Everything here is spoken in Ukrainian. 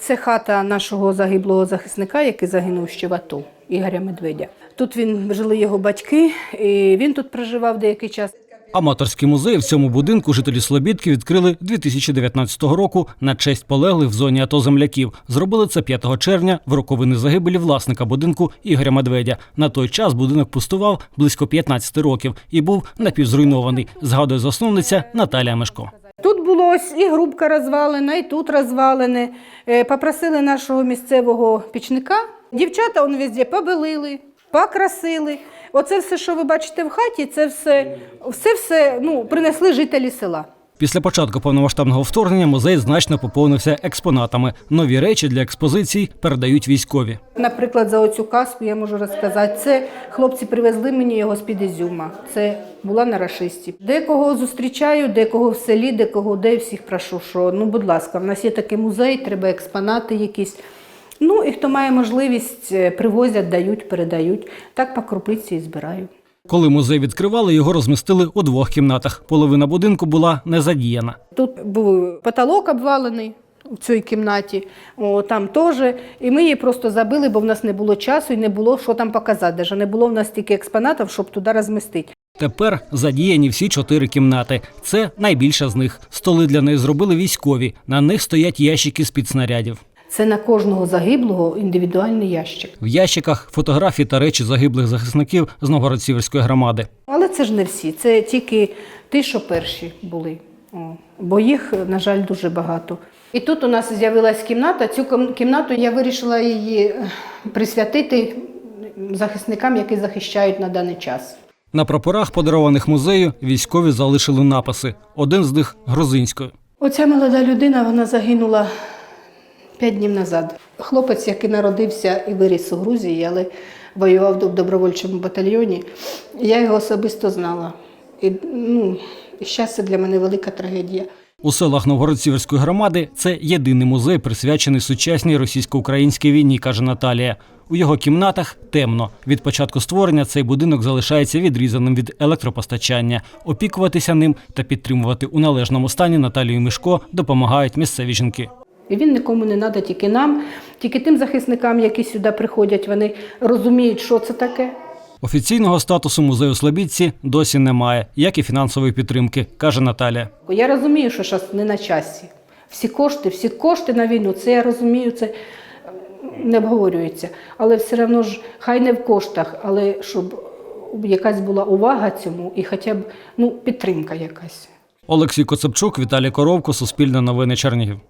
Це хата нашого загиблого захисника, який загинув ще в АТО, Ігоря Медведя. Тут він жили його батьки, і він тут проживав деякий час. Аматорський музей в цьому будинку жителі Слобідки відкрили 2019 року на честь полеглих в зоні АТО земляків. Зробили це 5 червня в роковини загибелі власника будинку Ігоря Медведя. На той час будинок пустував близько 15 років і був напівзруйнований, згадує засновниця Наталія Мешко. Було ось і грубка розвалена, і тут розвалене. Е, Попросили нашого місцевого пічника. Дівчата он везде побелили, покрасили. Оце все, що ви бачите в хаті, це все, все, все ну, принесли жителі села. Після початку повномасштабного вторгнення музей значно поповнився експонатами. Нові речі для експозицій передають військові. Наприклад, за оцю каску я можу розказати. Це хлопці привезли мені його з-під Ізюма. Це була на рашисті. Декого зустрічаю, декого в селі, декого де всіх прошу, що ну, будь ласка, в нас є такий музей, треба експонати якісь. Ну і хто має можливість, е, привозять, дають, передають. Так по крупиці і збираю. Коли музей відкривали, його розмістили у двох кімнатах. Половина будинку була не задіяна. Тут був потолок обвалений в цій кімнаті, о, там теж. І ми її просто забили, бо в нас не було часу і не було що там показати. Даже не було в нас стільки експонатів, щоб туди розмістити. Тепер задіяні всі чотири кімнати. Це найбільша з них. Столи для неї зробили військові. На них стоять ящики з-під снарядів. Це на кожного загиблого індивідуальний ящик. В ящиках фотографії та речі загиблих захисників з Новгород-Сіверської громади. Але це ж не всі, це тільки ті, що перші були. Бо їх, на жаль, дуже багато. І тут у нас з'явилась кімната. Цю кімнату я вирішила її е, присвятити захисникам, які захищають на даний час. На прапорах, подарованих музею, військові залишили написи. Один з них грузинською. Оця молода людина вона загинула п'ять днів назад. Хлопець, який народився і виріс у Грузії, але воював в добровольчому батальйоні. Я його особисто знала. І ну, це для мене велика трагедія. У селах Новгород-Сіверської громади це єдиний музей, присвячений сучасній російсько-українській війні, каже Наталія. У його кімнатах темно. Від початку створення цей будинок залишається відрізаним від електропостачання. Опікуватися ним та підтримувати у належному стані Наталію Мишко допомагають місцеві жінки. І він нікому не треба, тільки нам, тільки тим захисникам, які сюди приходять, вони розуміють, що це таке. Офіційного статусу музею Слобідці досі немає, як і фінансової підтримки, каже Наталія. Я розумію, що зараз не на часі. Всі кошти, всі кошти на війну, це я розумію, це не обговорюється. Але все одно ж хай не в коштах, але щоб якась була увага цьому і хоча б ну, підтримка якась. Олексій Коцепчук, Віталій Коровко, Суспільне новини Чернігів.